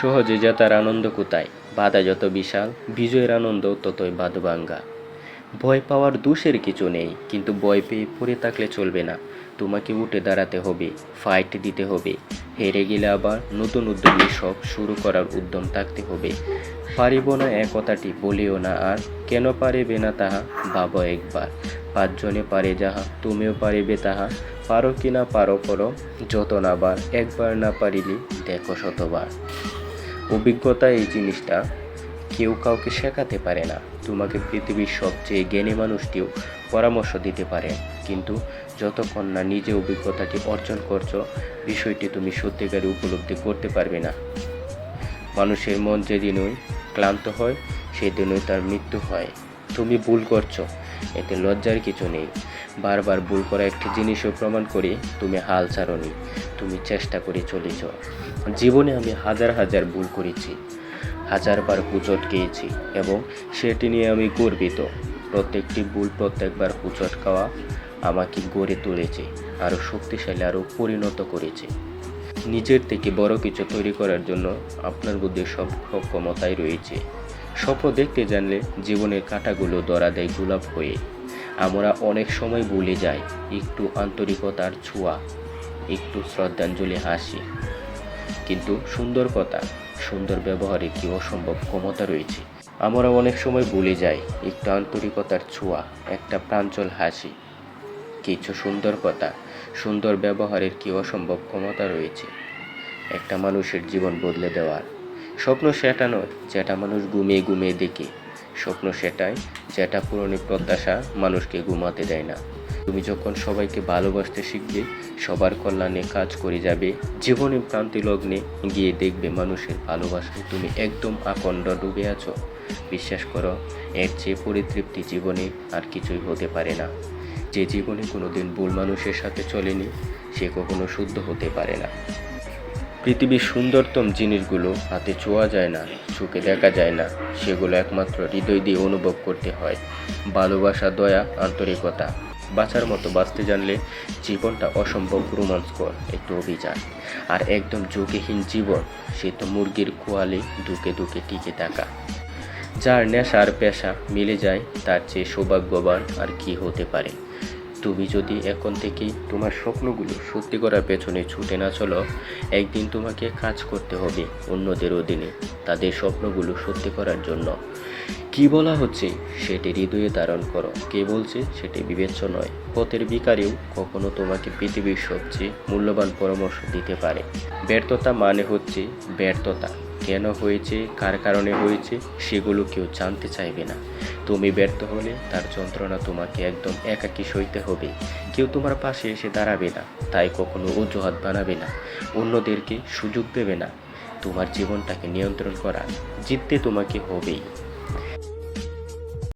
সহজে জেতার আনন্দ কোথায়? বাধা যত বিশাল, বিজয়ের আনন্দ ততই বাদবাঙ্গা। ভয় পাওয়ার দোষের কিছু নেই, কিন্তু ভয় পেয়ে পড়ে থাকলে চলবে না। তোমাকে উঠে দাঁড়াতে হবে ফাইট দিতে হবে। হেরে গেলে আবার নতুন উদ্যোগে সব শুরু করার উদ্যম থাকতে হবে। পারিব না এ কথাটি বলিও না আর। কেন পারিবে না তাহা? ভাবো একবার। পাঁচজনে পারে যাহা, তুমিও পারিবে তাহা। পারো কি না পারো করো যত না বার, একবার না পারিলে, দেখো শতবার। অভিজ্ঞতা এই জিনিসটা কেউ কাউকে শেখাতে পারে না। তোমাকে পৃথিবীর সবচেয়ে জ্ঞানী মানুষটিও পরামর্শ দিতে পারে। কিন্তু যতক্ষণ না নিজে অভিজ্ঞতাটি অর্জন করছ, বিষয়টি তুমি সত্যিকারে উপলব্ধি করতে পারবে না। মানুষের মন যেদিনই ক্লান্ত হয়, সেদিনই তার মৃত্যু হয়। তুমি ভুল করছ, এতে লজ্জার কিছু নেই। বারবার ভুল করা একটি জিনিসও প্রমাণ করে তুমি হাল ছাড়নি। তুমি চেষ্টা করে চলেছ। জীবনে আমি হাজার হাজার ভুল করেছি, হাজারবার হুচট খেয়েছি এবং সেটি নিয়ে আমি গর্বিত। প্রত্যেকটি ভুল প্রত্যেকবার হুচট খাওয়া আমাকে গড়ে তুলেছে আরও শক্তিশালী আরও পরিণত করেছে। নিজের থেকে বড় কিছু তৈরি করার জন্য আপনার মধ্যে সব ক্ষমতাই রয়েছে। স্বপ্ন দেখতে জানলে জীবনের কাঁটাগুলো ধরা দেয় গোলাপ হয়ে। আমরা অনেক সময় ভুলে যাই, একটু আন্তরিকতার ছোঁয়া। শ্রদ্ধাঞ্জলি হাসি। কিন্তু সুন্দর কথা, সুন্দর ব্যবহারে কি অসম্ভব ক্ষমতা রয়েছে? আমরা অনেক সময় ভুলে যাই, একটু আন্তরিকতার ছোঁয়া, একটা প্রাঞ্চল হাসি। কিছু সুন্দর কথা, সুন্দর ব্যবহারের কি অসম্ভব ক্ষমতা রয়েছে? একটা মানুষের জীবন বদলে দেওয়ার। স্বপ্ন সেটা নয় যেটা মানুষ ঘুমিয়ে ঘুমিয়ে দেখে। স্বপ্ন সেটাই, যেটা পুরনো প্রত্যাশা মানুষকে ঘুমাতে দেয় না। তুমি যখন সবাইকে ভালোবাসতে শিখবে, সবার কল্যাণে কাজ করে যাবে। জীবনে প্রান্তি লগ্নে গিয়ে দেখবে মানুষের ভালোবাসায় তুমি একদম আকণ্ড ডুবে আছো। বিশ্বাস করো, এর চেয়ে পরিতৃপ্তি জীবনে আর কিছুই হতে পারে না। যে জীবনে কোনোদিন ভুল মানুষের সাথে চলেনি, সে কখনো শুদ্ধ হতে পারে না। পৃথিবীর সুন্দরতম জিনিসগুলো হাতে ছোঁয়া যায় না, চোখে দেখা যায় না, সেগুলো একমাত্র হৃদয় দিয়ে অনুভব করতে হয়। ভালোবাসা, দয়া, আন্তরিকতা। বাঁচার মতো বাঁচতে জানলে জীবনটা অসম্ভব রোমাঞ্চকর একটু অভিযান। আর একদম ঝুঁকিহীন জীবন, সে তো মুরগির কোয়ালে দুকে দুকে টিকে থাকা। যার নেশা আর পেশা মিলে যায়, তার চেয়ে সৌভাগ্যবান আর কি হতে পারে? তুমি যদি এখন থেকেই তোমার স্বপ্নগুলো সত্যি করার পেছনে ছুটে না চলো, একদিন তোমাকে কাজ করতে হবে অন্যদের অধীনে। তাদের স্বপ্নগুলো সত্যি করার জন্য। কি বলা হচ্ছে সেটি হৃদয়ে ধারণ করো। কে বলছে সেটি বিবেচ্য নয়। পথের বিকারেও কখনো তোমাকে পৃথিবীর সবচেয়ে মূল্যবান পরামর্শ দিতে পারে। ব্যর্থতা মানে হচ্ছে ব্যর্থতা। কেন হয়েছে, কার কারণে হয়েছে, সেগুলো কেউ জানতে চাইবে না। তুমি ব্যর্থ হলে তার যন্ত্রণা তোমাকে একদম একাকী সইতে হবে। কেউ তোমার পাশে এসে দাঁড়াবে না, তাই কখনো অজুহাত বানাবে না, অন্যদেরকে সুযোগ দেবে না। তোমার জীবনটাকে নিয়ন্ত্রণ করা, জিততে তোমাকে হবেই।